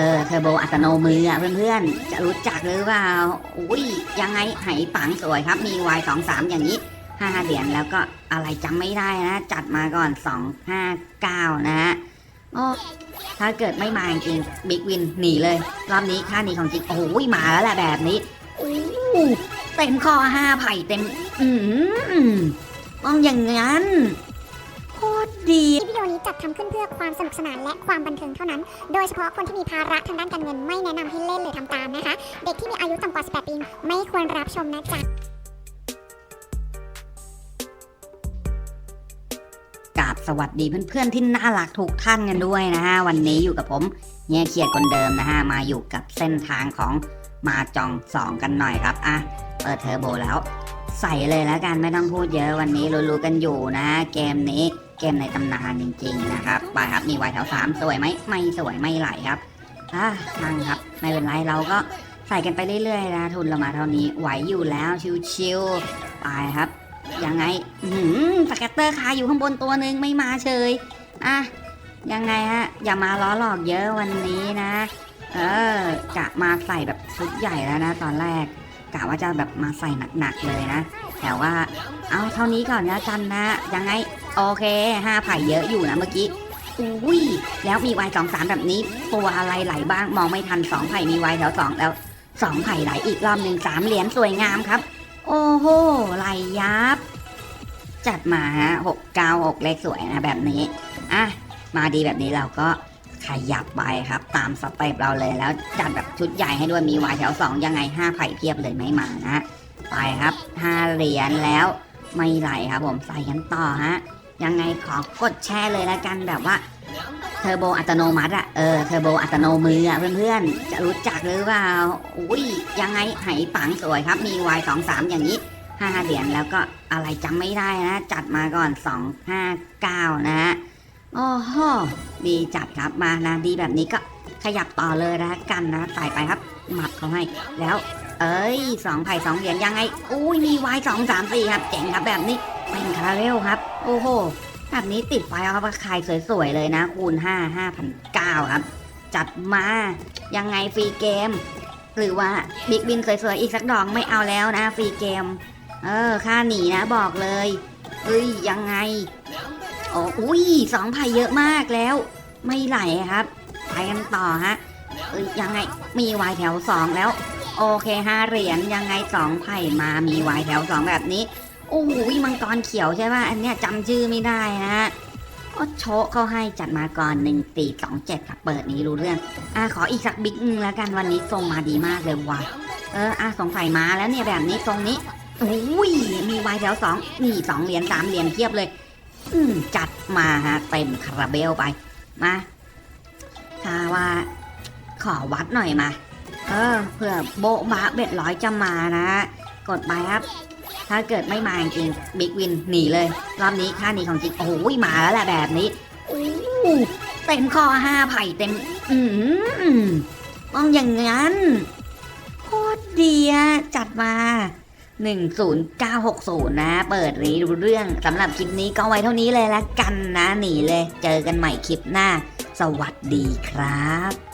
ออเทอร์โบอัตโนมืออะเพื่อนๆ จะรู้จักหรือเปล่าอุ้ยยังไงไหปังสวยครับ มีวายสองสามอย่างนี้ห้าเหรียญแล้วก็อะไรจำไม่ได้นะ จัดมาก่อนสองห้าเก้านะฮะโอ้ถ้าเกิดไม่มาจริงบิ๊กวินหนีเลย รอบนี้ค่าหนีของจริง โอ้ยมาแล้วแหละแบบนี้อู้เต็มข้อห้าไผ่เต็ม อืมต้องอย่างนั้น คตรดีคลิปวิดีโอนี้จัดทำขึ้นเพื่อความสนุกสนานและความบันเทิงเท่านั้น โดยเฉพาะคนที่มีภาระทางด้านการเงินไม่แนะนำให้เล่นหรือทำตามนะคะ เด็กที่มีอายุต่ำกว่า 18 ปีไม่ควรรับชมนะจ๊ะกราบสวัสดีเพื่อนๆที่น่ารักทุกท่านกันด้วยนะฮะ วันนี้อยู่กับผมเฮียเขียดคนเดิมนะฮะ มาอยู่กับเส้นทางของมาจองสองกันหน่อยครับอะเปิดเทอร์โบแล้ว ใส่เลยแล้วกันไม่ต้องพูดเยอะวันนี้รู้ๆกันอยู่นะ เกมนี้ เกมในตำนานจริงๆนะครับไปครับมีไวแถวสามสวยไหมไม่สวยไม่ไหลครับอะช่างครับไม่เป็นไรเราก็ใส่กันไปเรื่อยๆนะทุนเรามาเท่านี้ไหวอยู่แล้วชิวๆไปครับยังไงหือสแกตเตอร์คาอยู่ข้างบนตัวหนึ่งไม่มาเฉยอะยังไงฮะอย่ามาล้อหลอกเยอะวันนี้นะ เออกะมาใส่แบบชุดใหญ่แล้วนะตอนแรกกะว่าจะแบบมาใส่หนักๆเลยนะแต่ว่าเอาเท่านี้ก่อนนะกันนะยังไง โอเคห้าไผ่เยอะอยู่นะเมื่อกี้อุ้ยแล้วมีวายสองสามแบบนี้ ตัวอะไรไหลบ้างมองไม่ทันสองไผ่มีวายแถวสองแล้วสองไผ่ไหลอีกรอบหนึ่งสามเหรียญสวยงามครับ โอ้โหไหลยับ จัดมาฮะหกเก้าหกเลขสวยนะแบบนี้อะมาดีแบบนี้เราก็ขยับไปครับ ตามสเต็ปเราเลยแล้วจัดแบบชุดใหญ่ให้ด้วยมีวายแถวสองยังไงห้าไผ่เพียบเลยไม่มานะไปครับห้าเหรียญแล้วไม่ไหลครับผมใส่กันต่อฮะ ยังไงขอกดแชร์เลยละกันแบบว่าเทอร์โบอัตโนมัติอะเออเทอร์โบอัตโนมืออะเพื่อนๆ จะรู้จักหรือเปล่าอุ้ยยังไงไหปังสวยครับ มีวายสองสามอย่างนี้ห้าเหรียญแล้วก็อะไรจำไม่ได้นะ จัดมาก่อนสองห้าเก้านะฮะโอ้โหดีจัดครับมานะดีแบบนี้ก็ขยับต่อเลยนะกันนะใส่ไปครับ หมัดเขาให้แล้ว เอ้ยสองไผ่สองเหรียญยังไงอุ้ยมีวายสองสามสี่ครับเจ๋งครับแบบนี้ เป็นคาราเรลครับ โอ้โหแบบนี้ติดไฟเอาไปขายสวยๆเลยนะ คูณ 5 5,900ครับ จัดมา ยังไงฟรีเกม หรือว่าบิ๊กบินสวยๆ อีกสักดอกไม่เอาแล้วนะฟรีเกม เออ ค่าหนีนะบอกเลยเอ้ย ยังไงโอ้อุ้ยสองไผ่เยอะมากแล้ว ไม่ไหลครับ ไปกันต่อฮะเอ้ยยังไงมีวายแถวสองแล้ว โอเคห้าเหรียญยังไงสองไผ่มามีวายแถวสองแบบนี้ โอ้โหมังกรเขียวใช่ป่ะอันเนี้ยจำชื่อไม่ได้ฮะก็โชะเขาให้จัดมาก่อนหนึ่งตีสองเจ็ดครับเปิดนี้รู้เรื่องอะขออีกสักบิ๊กนึงแล้วกันวันนี้ทรงมาดีมากเลยว่ะเอออะสงสัยมาแล้วเนี่ยแบบนี้ทรงนี้โอ้ยมีวายแถวสองนี่สองเหรียญสามเหรียญเทียบเลย อืมจัดมาฮะเต็มคาราเบลไปมาถ้าว่าขอวัดหน่อยมา เออเผื่อโบ๊ะบะเบ็ดร้อยจะมานะ กดไปครับ ถ้าเกิดไม่มาจริงบิ๊กวินหนีเลย รอบนี้ค่าหนีของจริง โอ้ยมาแล้วแหละแบบนี้อู้เต็มข้อห้าไผ่เต็ม อืมต้องอย่างนั้นโคตรดีจัดมา10960 นะ เปิดรีดูเรื่องสำหรับคลิปนี้ก็ไว้เท่านี้เลยละกันนะ หนีเลย เจอกันใหม่คลิปหน้า สวัสดีครับ